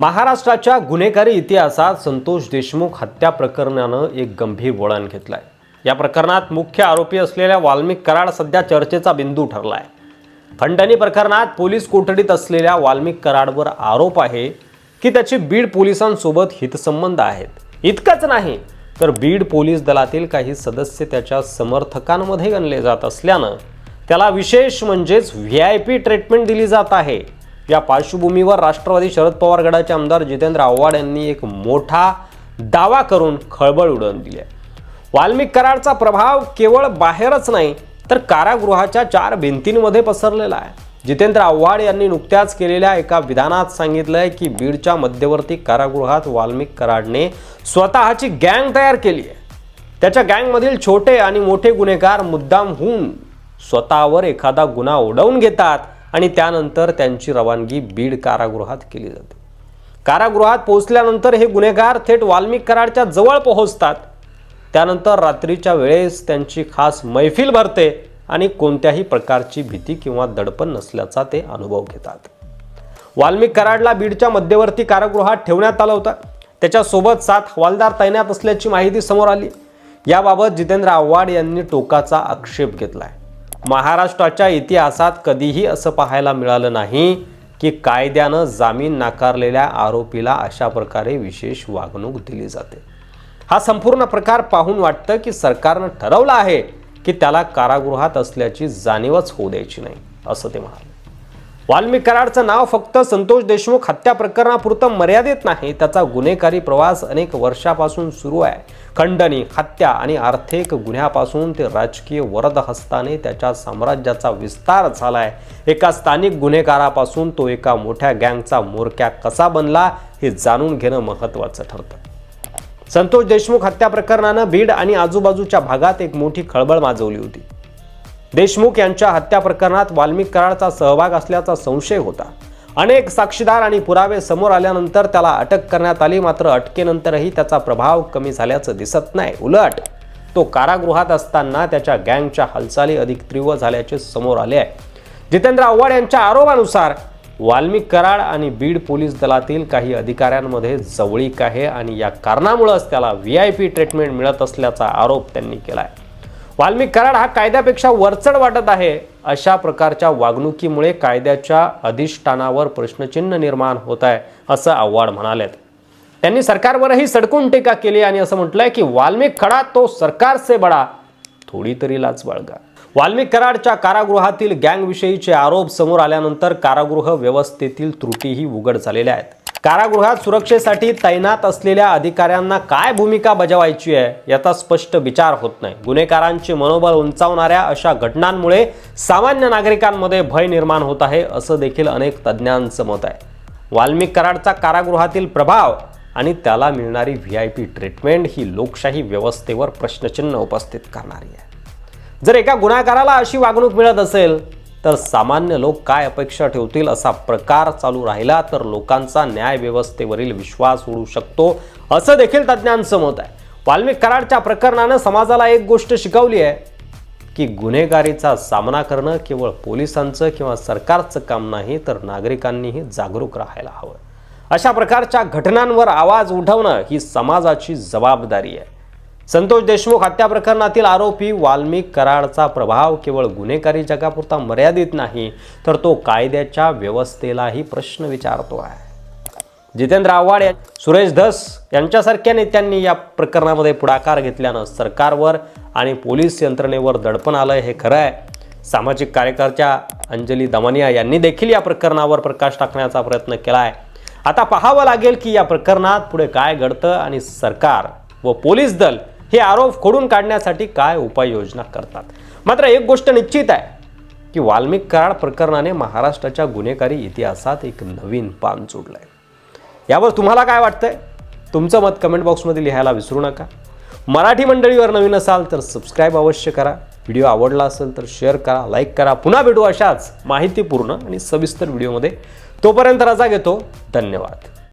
महाराष्ट्राच्या गुन्हेगारी इतिहासात संतोष देशमुख हत्या प्रकरणानं एक गंभीर वळण आहे या प्रकरणात मुख्य आरोपी असलेल्या वाल्मिक कराड सध्या चर्चेचा बिंदू ठरला आहे खंडणी प्रकरणात पोलीस कोठडीत असलेल्या वाल्मिक कराडवर आरोप आहे की त्याचे बीड पोलिसांसोबत हितसंबंध आहेत. इतकंच नाही तर बीड पोलीस दलातील काही सदस्य त्याच्या समर्थकांमध्ये गणले जात असल्यानं त्याला विशेष म्हणजेच व्ही आय पी ट्रीटमेंट दिली जात आहे. या पार्श्वभूमीवर राष्ट्रवादी शरद पवार गडाचे आमदार जितेंद्र आव्हाड यांनी एक मोठा दावा करून खळबळ उडवून दिली आहे. वाल्मिक कराडचा प्रभाव केवळ बाहेरच नाही तर कारागृहाच्या चार भिंतींमध्ये पसरलेला आहे. जितेंद्र आव्हाड यांनी नुकत्याच केलेल्या एका विधानात सांगितलंय की बीडच्या मध्यवर्ती कारागृहात वाल्मिक कराडने स्वतःची गँग तयार केली आहे. त्याच्या गँगमधील छोटे आणि मोठे गुन्हेगार मुद्दाम होऊन स्वतःवर एखादा गुन्हा ओढवून घेतात आणि त्यानंतर त्यांची रवानगी बीड कारागृहात केली जाते. कारागृहात पोहोचल्यानंतर हे गुन्हेगार थेट वाल्मिक कराडच्या जवळ पोहोचतात. त्यानंतर रात्रीच्या वेळेस त्यांची खास मैफिल भरते आणि कोणत्याही प्रकारची भीती किंवा दडपण नसल्याचा ते अनुभव घेतात. वाल्मिक कराडला बीडच्या मध्यवर्ती कारागृहात ठेवण्यात आलं होतं. त्याच्यासोबत सात हवालदार तैनात असल्याची माहिती समोर आली. याबाबत जितेंद्र आव्हाड यांनी टोकाचा आक्षेप घेतला आहे महाराष्ट्राच्या इतिहासात कधीही असं पाहायला मिळालं नाही की कायद्यानं जामीन नाकारलेल्या आरोपीला अशा प्रकारे विशेष वागणूक दिली जाते. हा संपूर्ण प्रकार पाहून वाटतं की सरकारनं ठरवलं आहे की त्याला कारागृहात असल्याची जाणीवच होऊ द्यायची नाही असं ते म्हणाले. वाल्मिक कराडचं नाव फक्त संतोष देशमुख हत्या प्रकरणापुरतं मर्यादित नाही. त्याचा गुन्हेगारी प्रवास अनेक वर्षापासून सुरू आहे. खंडणी हत्या आणि आर्थिक गुन्ह्यापासून ते राजकीय वरद हस्ताने त्याच्या साम्राज्याचा विस्तार झालाय. एका स्थानिक गुन्हेगारापासून तो एका मोठ्या गँगचा मोरक्या कसा बनला हे जाणून घेणं महत्त्वाचं ठरतं. संतोष देशमुख हत्या प्रकरणानं बीड आणि आजूबाजूच्या भागात एक मोठी खळबळ माजवली होती. देशमुख यांच्या हत्या प्रकरणात वाल्मिक कराडचा सहभाग असल्याचा संशय होता. अनेक साक्षीदार आणि पुरावे समोर आल्यानंतर त्याला अटक करण्यात आली मात्र अटकेनंतरही त्याचा प्रभाव कमी झाल्याचं दिसत नाही. उलट तो कारागृहात असताना त्याच्या गँगच्या हालचाली अधिक तीव्र झाल्याचे समोर आले आहे. जितेंद्र आव्हाड यांच्या आरोपानुसार वाल्मिक कराड आणि बीड पोलीस दलातील काही अधिकाऱ्यांमध्ये जवळीक आहे आणि या कारणामुळंच त्याला व्ही आय पी ट्रीटमेंट मिळत असल्याचा आरोप त्यांनी केला आहे वाल्मिक कराड हा कायद्यापेक्षा वरचढ वाटत आहे. अशा प्रकारच्या वागणुकीमुळे कायद्याच्या अधिष्ठानावर प्रश्नचिन्ह निर्माण होत आहे असं आव्हाड म्हणालेत. त्यांनी सरकारवरही सडकून टीका केली आणि असं म्हटलंय की वाल्मिक खडा तो सरकार से बडा. थोडी तरी लाच बाळगा. वाल्मिक कराडच्या कारागृहातील गँगविषयीचे आरोप समोर आल्यानंतर कारागृह व्यवस्थेतील त्रुटीही उघड झालेल्या आहेत. कारागृहात सुरक्षेसाठी तैनात असलेल्या अधिकाऱ्यांना काय भूमिका बजावायची आहे याचा स्पष्ट विचार होत नाही. गुन्हेगारांचे मनोबल उंचावणाऱ्या अशा घटनांमुळे सामान्य नागरिकांमध्ये भय निर्माण होत आहे असं देखील अनेक तज्ज्ञांचं मत आहे. वाल्मिक कराडचा कारागृहातील प्रभाव आणि त्याला मिळणारी व्ही आय पी ट्रीटमेंट ही लोकशाही व्यवस्थेवर प्रश्नचिन्ह उपस्थित करणारी आहे. जर एका गुन्हेगाराला अशी वागणूक मिळत असेल तर सामान्य लोक काय अपेक्षा ठेवतील असा प्रकार चालू राहिला तर लोकांचा न्याय व्यवस्थेवरील विश्वास उडू शकतो असं देखील तज्ज्ञांचं मत आहे. वाल्मिक कराडच्या प्रकरणानं समाजाला एक गोष्ट शिकवली आहे की गुन्हेगारीचा सामना करणं केवळ पोलिसांचं किंवा सरकारचं काम नाही तर नागरिकांनीही जागरूक राहायला हवं. अशा प्रकारच्या घटनांवर आवाज उठवणं ही समाजाची जबाबदारी आहे. संतोष देशमुख हत्या प्रकरणातील आरोपी वाल्मिक कराडचा प्रभाव केवळ गुन्हेगारी जगापुरता मर्यादित नाही तर तो कायद्याच्या व्यवस्थेलाही प्रश्न विचारतो आहे. जितेंद्र आव्हाड सुरेश धस यांच्यासारख्या नेत्यांनी या प्रकरणामध्ये पुढाकार घेतल्यानं सरकारवर आणि पोलीस यंत्रणेवर दडपण आलं हे खरं आहे. सामाजिक कार्यकर्त्या अंजली दमानिया यांनी देखील या प्रकरणावर प्रकाश टाकण्याचा प्रयत्न केला आहे आता पाहावं लागेल की या प्रकरणात पुढे काय घडतं आणि सरकार व पोलीस दल हे आरोप खोडून काढण्यासाठी काय उपाययोजना करतात? मात्र एक गोष्ट निश्चित आहे की वाल्मिक कराड प्रकरणाने महाराष्ट्राच्या गुन्हेगारी इतिहासात एक नवीन पान जोडलंय यावर तुम्हाला काय वाटतंय? तुमचं मत कमेंट बॉक्समध्ये लिहायला विसरू नका. मराठी मंडळीवर नवीन असाल तर सबस्क्राईब अवश्य करा. व्हिडिओ आवडला असेल तर शेअर करा लाईक करा. पुन्हा भेटू अशाच माहितीपूर्ण आणि सविस्तर व्हिडिओमध्ये तोपर्यंत रजा घेतो. धन्यवाद.